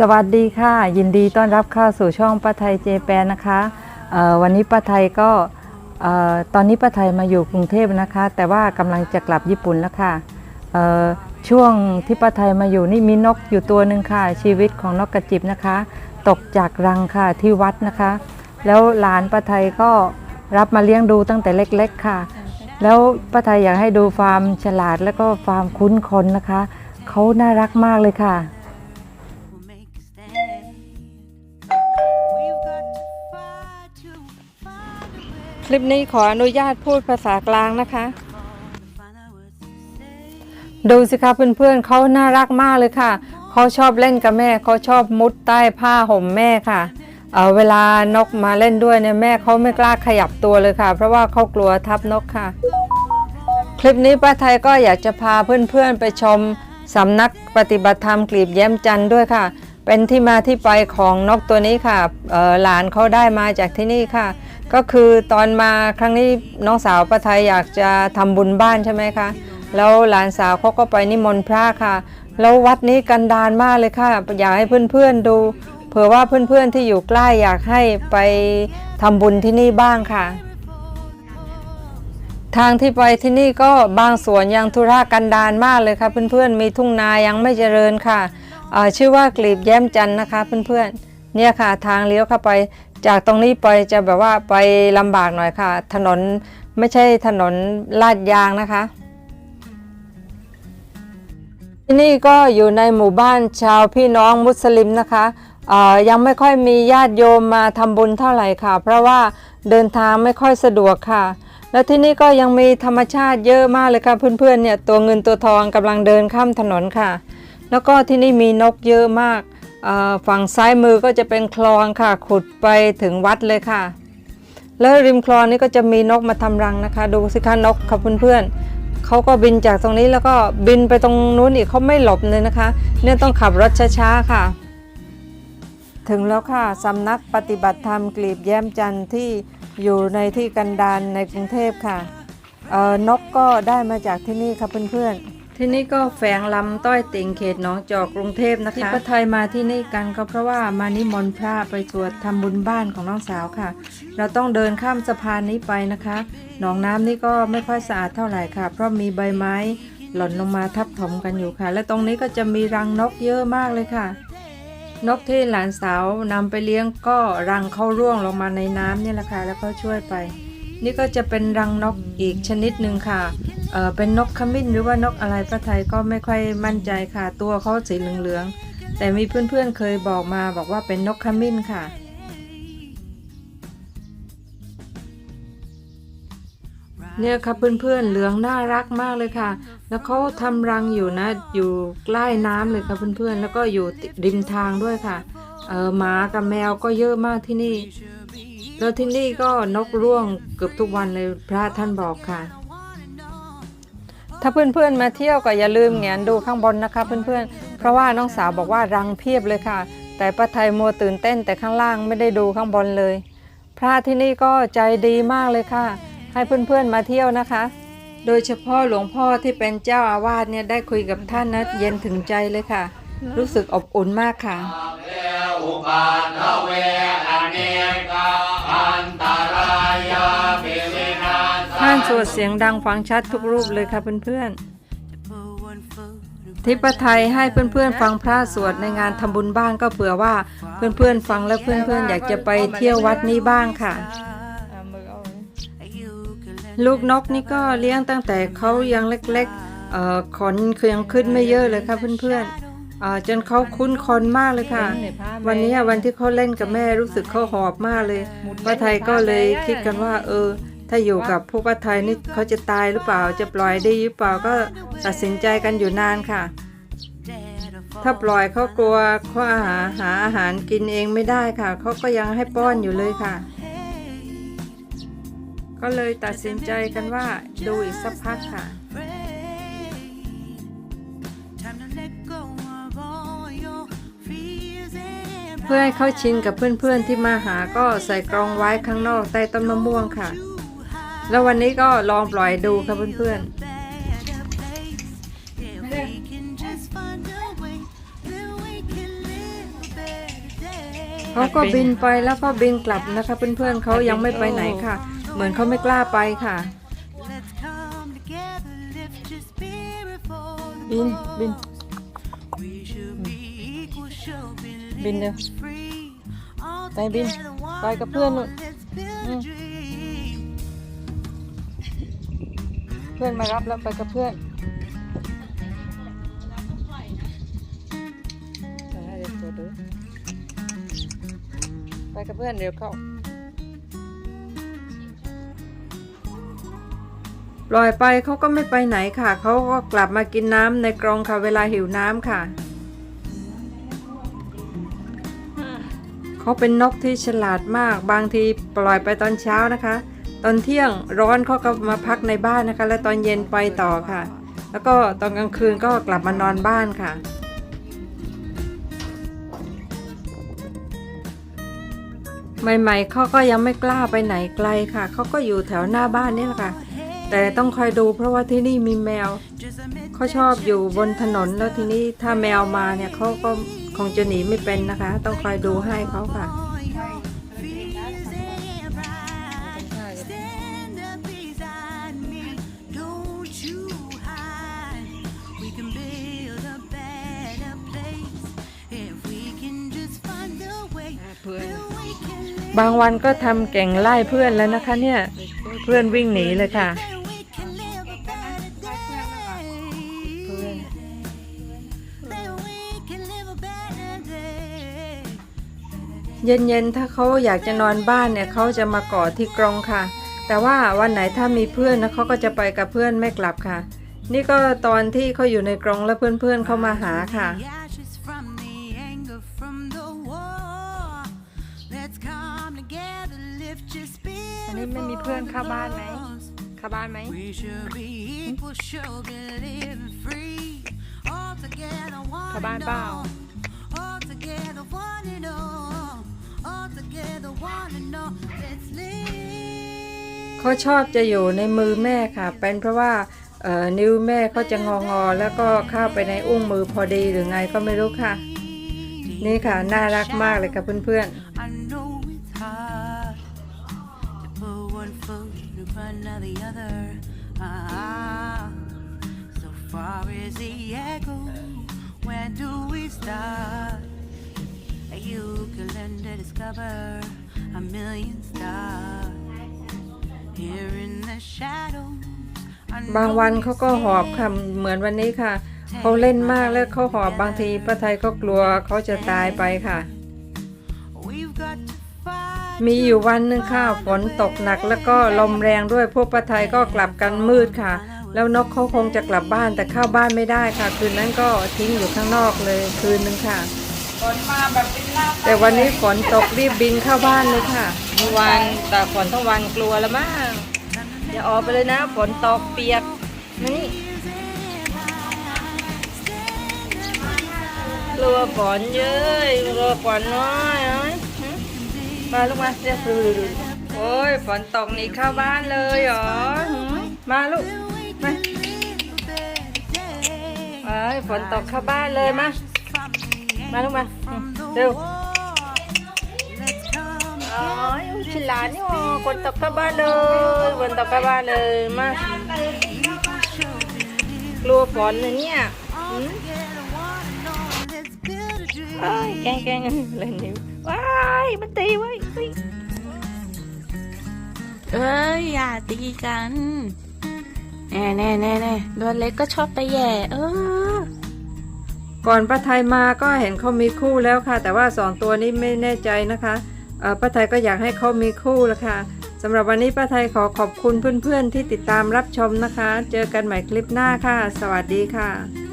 สวัสดีค่ะ ยินดีต้อนรับเข้าสู่ช่องป้าไทยเจแปนนะคะวันนี้ป้าไทยก็ตอนนี้ป้าไทยมาอยู่กรุงเทพนะคะ แต่ว่ากำลังจะกลับญี่ปุ่นแล้วค่ะช่วงที่ป้าไทยมาอยู่นี่มีนกอยู่ตัวหนึ่งค่ะ ชีวิตของนกกระจิบนะคะ ตกจากรังค่ะที่วัดนะคะ แล้วหลานป้าไทยก็รับมาเลี้ยงดูตั้งแต่เล็ก ๆค่ะ แล้วป้าไทยอยากให้ดูฟาร์มฉลาดแล้วก็ฟาร์มคุ้นคนนะคะเขาน่ารักมากเลยค่ะ คลิปนี้ขออนุญาตพูดภาษากลางนะคะ ดูสิคะเพื่อนๆเขาน่ารักมากเลยค่ะ เขาชอบเล่นกับแม่เขาชอบมุดใต้ผ้าห่มแม่ค่ะเเวลานกมาเล่นด้วยเนี่ยแม่เขาไม่กล้าขยับตัวเลยค่ะ เพราะว่าเขากลัวทับนกค่ะ คลิปนี้ป้าไทยก็อยากจะพาเพื่อนๆไปชมสำนักปฏิบัติธรรมกลีบแย้มจันทร์ด้วยค่ะ เป็นที่มาที่ไปของนกตัวนี้ค่ะหลานเขาได้มาจากที่นี่ค่ะ ก็คือตอนมาครั้งนี้น้องสาวป้าไทยอยากจะทำบุญบ้านใช่ไหมคะ แล้วหลานสาวเขาก็ไปนิมนต์พระค่ะ แล้ววัดนี้กันดารมากเลยค่ะ อยากให้เพื่อนๆดู เผื่อว่าเพื่อนๆที่อยู่ใกล้อยากให้ไปทำบุญที่นี่บ้างค่ะ ทางที่ไปที่นี่ก็บางส่วนยังธุระกันดารมากเลยค่ะ เพื่อนๆมีทุ่งนายังไม่เจริญค่ะชื่อว่ากลีบแย้มจันนะคะ เพื่อนๆเนี่ยค่ะทางเลี้ยวเข้าไป จากตรงนี้ไปจะแบบว่าไปลำบากหน่อยค่ะ ถนนไม่ใช่ถนนลาดยางนะคะ ที่นี่ก็อยู่ในหมู่บ้านชาวพี่น้องมุสลิมนะคะยังไม่ค่อยมีญาติโยมมาทำบุญเท่าไหร่ค่ะ เพราะว่าเดินทางไม่ค่อยสะดวกค่ะ แล้วที่นี่ก็ยังมีธรรมชาติเยอะมากเลยค่ะ เพื่อนๆเนี่ยตัวเงินตัวทองกำลังเดินข้ามถนนค่ะ แล้วก็ที่นี่มีนกเยอะมาก ฝั่งซ้ายมือก็จะเป็นคลองค่ะ ขุดไปถึงวัดเลยค่ะ แล้วริมคลองนี่ก็จะมีนกมาทำรังนะคะ ดูสิคะนกค่ะเพื่อนๆเขาก็บินจากตรงนี้แล้วก็บินไปตรงนู้นอีกเขาไม่หลบเลยนะคะ เนี่ยต้องขับรถช้าๆค่ะ ถึงแล้วค่ะสำนักปฏิบัติธรรมกลีบแย้มจันทร์ที่อยู่ในที่กันดารในกรุงเทพค่ะนกก็ได้มาจากที่นี่ค่ะเพื่อนๆ ที่นี่ก็แฝงลำต้อยติ่งเขตหนองจอกกรุงเทพนะคะที่ป้าไทยมาที่นี่กันก็เพราะว่ามานิมนต์พระไปสวดทำบุญบ้านของน้องสาวค่ะ เราต้องเดินข้ามสะพานนี้ไปนะคะ หนองน้ำนี่ก็ไม่ค่อยสะอาดเท่าไหร่ค่ะ เพราะมีใบไม้หล่นลงมาทับถมกันอยู่ค่ะ และตรงนี้ก็จะมีรังนกเยอะมากเลยค่ะ นกที่หลานสาวนำไปเลี้ยงก็รังเข้าร่วงลงมาในน้ำนี่แหละค่ะแล้วก็ช่วยไป นี่ก็จะเป็นรังนกอีกชนิดหนึ่งค่ะ เออเป็นนกขมิ้นหรือว่านกอะไรป้าไทยก็ไม่ค่อยมั่นใจค่ะ ตัวเขาสีเหลืองๆแต่มีเพื่อนๆเคยบอกมาบอกว่าเป็นนกขมิ้นค่ะ เนี่ยค่ะเพื่อนๆเหลืองน่ารักมากเลยค่ะ แล้วเขาทำรังอยู่นะ อยู่ใกล้น้ำเลยค่ะเพื่อนๆแล้วก็อยู่ริมทางด้วยค่ะเออหมากับแมวก็เยอะมากที่นี่ แล้วที่นี่ก็นกร่วงเกือบทุกวันเลยพระท่านบอกค่ะ ถ้าเพื่อนๆมาเที่ยวก็อย่าลืมแงนดูข้างบนนะคะเพื่อนๆ เพราะว่าน้องสาวบอกว่ารังเพียบเลยค่ะ แต่ป้าไทยมัวตื่นเต้นแต่ข้างล่างไม่ได้ดูข้างบนเลย พระที่นี่ก็ใจดีมากเลยค่ะ ให้เพื่อนๆมาเที่ยวนะคะ โดยเฉพาะหลวงพ่อที่เป็นเจ้าอาวาสเนี่ยได้คุยกับท่านนะเย็นถึงใจเลยค่ะ รู้สึกอบอุ่นมากค่ะ สวดเสียงดังฟังชัดทุกรูปเลยค่ะเพื่อนๆที่ปไทยให้เพื่อนๆฟังพระสวดในงานทำบุญบ้านก็เผื่อว่าเพื่อนๆฟังแล้วเพื่อนๆอยากจะไปเที่ยววัดนี้บ้างค่ะ ลูกนกนี่ก็เลี้ยงตั้งแต่เขายังเล็กๆเอ่อขนคือยังขึ้นไม่เยอะเลยค่ะเพื่อนๆจนเขาคุ้นคอนมากเลยค่ะ วันนี้วันที่เขาเล่นกับแม่รู้สึกเขาหอบมากเลยป้าไทยก็เลยคิดกันว่า เออ ถ้าอยู่กับพวกป้าไทยนี่เขาจะตายหรือเปล่า จะปล่อยได้หรือเปล่าก็ตัดสินใจกันอยู่นานค่ะ ถ้าปล่อยเขากลัวเขาอาหารหาอาหารกินเองไม่ได้ค่ะ เขาก็ยังให้ป้อนอยู่เลยค่ะ ก็เลยตัดสินใจกันว่าดูอีกสักพักค่ะเพื่อให้เขาชินกับเพื่อนๆที่มาหาก็ใส่กรองไว้ข้างนอกใต้ต้นมะม่วงค่ะ แล้ววันนี้ก็ลองปล่อยดูค่ะเพื่อน better place. If we can just find a way, then we can live เขาก็บินไปแล้วก็บินกลับนะคะ เพื่อนๆเขายังไม่ไปไหนค่ะ เหมือนเขาไม่กล้าไปค่ะ Let's come together, lift your spirit for the บินบิน We should be equal, should be บินเร็ว free. All ไปบิน together, ไปกับเพื่อนนู่น เพื่อนมารับแล้วไปกับเพื่อนไปกับเพื่อนเดี๋ยวเข้าปล่อยไปเขาก็ไม่ไปไหนค่ะ เขาก็กลับมากินน้ำในกรงค่ะเวลาหิวน้ำค่ะ เขาเป็นนกที่ฉลาดมาก บางทีปล่อยไปตอนเช้านะคะ ตอนเที่ยงร้อนเขาก็มาพักในบ้านนะคะ และตอนเย็นไปต่อค่ะ แล้วก็ตอนกลางคืนก็กลับมานอนบ้านค่ะใหม่ๆเขาก็ยังไม่กล้าไปไหนไกลค่ะ เขาก็อยู่แถวหน้าบ้านนี่แหละค่ะ แต่ต้องคอยดูเพราะว่าที่นี่มีแมว เขาชอบอยู่บนถนนแล้วทีนี้ถ้าแมวมาเนี่ยเขาก็คงจะหนีไม่เป็นนะคะ ต้องคอยดูให้เขาค่ะ บางวันก็ทำเก่งไล่เพื่อนแล้วนะคะเนี่ย เพื่อนวิ่งหนีเลยค่ะ เย็นๆ ถ้าเขาอยากจะนอนบ้านเนี่ยเขาจะมากอดที่กรงค่ะ แต่ว่าวันไหนถ้ามีเพื่อนนะเขาก็จะไปกับเพื่อนไม่กลับค่ะ นี่ก็ตอนที่เขาอยู่ในกรงแล้วเพื่อนๆเขามาหาค่ะ นนี้ไม่มีเพื่อนเข้าบ้านไหม for the เข้าบ้านไหม cause. We should be equal, should be living free. All together, one เข้าบ้าน and เปล่า all. All together, one and all. All together, one and all. Let's live. เขาชอบจะอยู่ในมือแม่ค่ะ เป็นเพราะว่าเอ่อนิ้วแม่เขาจะงองอๆแล้วก็เข้าไปในอุ้งมือพอดีหรือไงก็ไม่รู้ค่ะ นี่ค่ะ น่ารักมากเลยค่ะเพื่อน I front of the other. Ah, so far is the echo. Where do we start? You can learn to discover a million stars here in the shadows. I ๆบางวันเขาก็หอบค่ะเหมือนวันนี้ค่ะเขาเล่นมากแล้วเขาหอบบางทีป้าไทยก็กลัวเขาจะตายไปค่ะ We've got to fight. มีอยู่วันหนึ่งค่ะฝนตกหนักแล้วก็ลมแรงด้วยพวกป้าไทยก็กลับกันมืดค่ะ แล้วนกเขาคงจะกลับบ้านแต่เข้าบ้านไม่ได้ค่ะ คืนนั้นก็ทิ้งอยู่ข้างนอกเลยคืนนึงค่ะ ฝนมาแบบเป็นหน้าแต่วันนี้ฝนตกรีบบินเข้าบ้านเลยค่ะเมื่อวานแต่ฝนทั้งวันกลัวแล้วมั้งอย่าออกไปเลยนะ ฝนตกเปียกนี่กลัวฝนเยอะกลัวฝนน้อยเอ้ยหึ มาลูกมาเรียกดูดูดูโอ้ยฝนตกหนีเข้าบ้านเลยเหรอหึมาลูกมาเอ้ยฝนตกเข้าบ้านเลยมามาลูกมาหึเร็วอ๋อฉลาดนี่อ๋อคนตกเข้าบ้านเลยคนตกเข้าบ้านเลยมากลัวฝนนะเนี่ยหืมเอ้ยแกล้งแกล้งเล่นนิ้ว ว้ายมันตีไว้ยเฮ้ยเอ้ยอย่าตีกันแน่แน่แน่แน่ตัวเล็กก็ชอบไปแย่เออ ก่อนป้าไทยมาก็เห็นเขามีคู่แล้วค่ะ แต่ว่าสองตัวนี้ไม่แน่ใจนะคะเอ่อป้าไทยก็อยากให้เขามีคู่แล้วค่ะสำหรับวันนี้ป้าไทยขอขอบคุณเพื่อนๆที่ติดตามรับชมนะคะ เจอกันใหม่คลิปหน้าค่ะ สวัสดีค่ะ